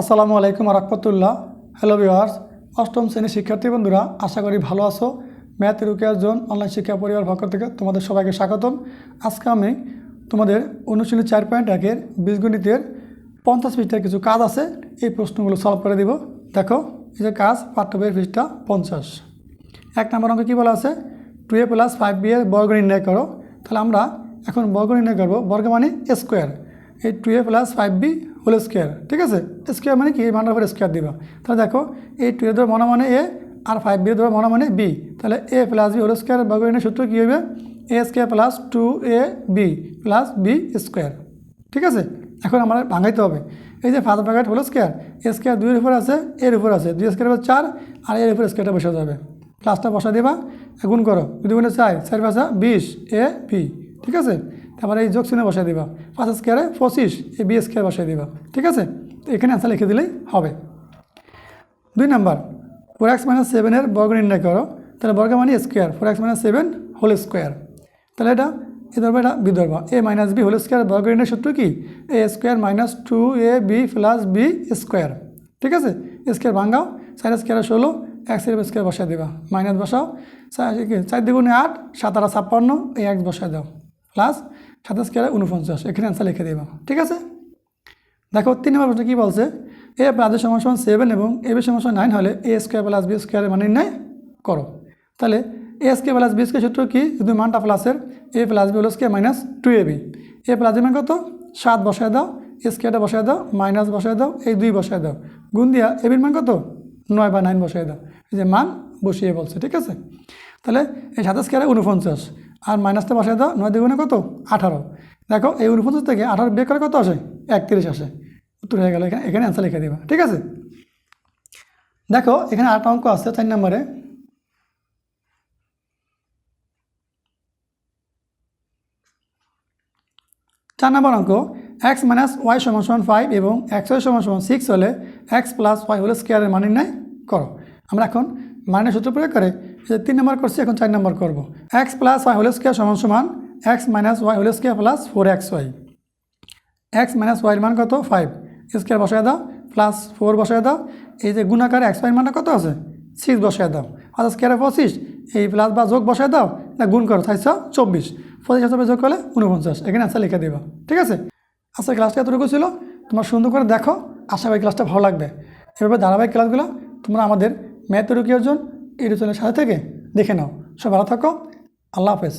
আসসালামু আলাইকুম রহমতুল্লাহ। Hello viewers অষ্টম শ্রেণির শিক্ষার্থী বন্ধুরা, আশা করি ভালো আছো। ম্যাথ রুকেয়ার জোন অনলাইন শিক্ষা পরিবার পক্ষ থেকে তোমাদের সবাইকে স্বাগতম। আজকে আমি তোমাদের অনুশীলনী চার পয়েন্ট একের বীজগণিতের পঞ্চাশ পৃষ্ঠার কিছু কাজ আছে, এই প্রশ্নগুলো সলভ করে দিব। দেখো, এই যে কাজ, পাঠ্য বইয়ের পৃষ্ঠা পঞ্চাশ। এক নম্বর অঙ্ক কী বলা আছে? Two A plus five B এর বর্গ নির্ণয় করো। তাহলে আমরা এখন বর্গ নির্ণয় করব বর্গ মানে স্কোয়ার এই two A plus five B whole square ঠিক আছে? স্কোয়ার মানে কি? এই মানটার উপর স্কোয়ার দিবা। তাহলে দেখো এই টু এ ধর মনে মানে এ আর ফাইভ বি ধর মনে মানে বি তাহলে A plus B whole square বর্গ নির্ণয় সূত্র কী হবে A square plus two A B plus B square ঠিক আছে? এখন আমরা ভাঙাইতে হবে। এই যে ফার্স্ট ব্র্যাকেট হলো স্কোয়ার এ স্কোয়ার দুইয়ের উপর আছে এর উপর আছে। দুই স্কোয়ার উপর চার আর এর উপর স্কোয়ারটা বসে যাবে। প্লাসটা বসা দেবা। গুণ করো। যদি গুণে চাই চার পাঁচা বিশ এ বি ঠিক আছে? তারপরে এই যোগ চিহ্ন বসাই দিবা। পাঁচ স্কোয়ারে পঁচিশ এ বি স্কোয়ার বসাই দিবা। ঠিক আছে? তো এখানে অ্যান্সার লিখে দিলেই হবে। দুই নাম্বার ফোর এক্স মাইনাস সেভেনের বর্গ নির্ণয় করো। তাহলে বর্গ মানে square four X minus seven whole square তাহলে এটা এ ধরবো এটা বি ধরবো। A minus B whole square বর্গ নির্ণয় সূত্র কি? A square minus two A B plus B square ঠিক আছে? স্কোয়ার ভাঙাও চার স্কোয়ার ষোলো এক্সের স্কোয়ার বসাই দেবা। মাইনাস বসাও চার- কি, দ্বিগুণে আট সাত আট ছাপ্পান্ন এই এক্স বসাই দাও। প্লাস সাত স্কোয়ারে উনপঞ্চাশ এখানে অ্যান্সার লিখে দেবা ঠিক আছে? দেখো, তিন নম্বর প্রশ্ন কী বলছে? এ প্লাসের সমান সেভেন এবং এ বি সমান নাইন হলে এ স্কোয়ার প্লাস বি স্কোয়ারের মান নির্ণয় করো। তাহলে A square plus B square সূত্র কি? যদি মানটা প্লাসের এ প্লাস বি হলো square minus two A B A plus B মান কত? সাত বসায় দাও স্কোয়ারটা বসায় দাও মাইনাস বসায় দাও, এই দুই বসায় দাও। গুণ দিয়া এ বির মান কত? নয় বা নাইন বসায় দাও। এই যে মান বসিয়ে বলছে, ঠিক আছে? তাহলে, এই সাতাশ স্কোয়ারে উনপঞ্চাশ আর মাইনাসটা বসায় দাও, নয় দুগুণে কত? আঠারো। দেখো, এই উনপঞ্চাশ থেকে আঠারো বের করে কত আসে? একত্রিশ আসে। উত্তর হয়ে গেল, এখানে এখানে অ্যান্সার লিখে দেবা, ঠিক আছে? দেখো, এখানে আট অঙ্ক আছে চার নম্বরে। চার নম্বর অঙ্ক এক্স মাইনাস ওয়াই সমান সমান ফাইভ এবং এক্স ওয়াই সমান সমান সিক্স হলে এক্স প্লাস ওয়াই হলে স্কোয়ারের মান নির্ণয় করো। আমরা এখন মানের সূত্র প্রয়োগ করে তিন নম্বর করছি, এখন চার নম্বর করব। এক্স প্লাস ওয়াই হলে স্কোয়ার সমান সমান এক্স মাইনাস ওয়াই হলে square plus four X Y X minus ওয়াইয়ের মান কত? ফাইভ স্কোয়ার বসায় দাও প্লাস ফোর বসায় দাও। এই যে গুণাকার এক্স ওয়াইয়ের মানটা কত আছে? সিক্স বসায় দাও। আর স্কোয়ারে পঁচিশ, এই প্লাস বা যোগ বসায় দাও না গুণ করো চাইছ চব্বিশ। পঁচিশ হিসাবে যোগ করলে উনপঞ্চাশ এখানে আনসার লিখে দেবা, ঠিক আছে? আচ্ছা ক্লাসটা এতটুকু ছিল। তোমার সুন্দর করে দেখো, আশা করি ক্লাসটা ভালো লাগবে। এভাবে ধারাবাহিক ক্লাসগুলো তোমরা আমাদের ম্যাথ রুকি অর্জন ইউটিউব চ্যানেলের সাথে থেকে দেখে নাও। সব ভালো থাকো। আল্লাহ হাফেজ।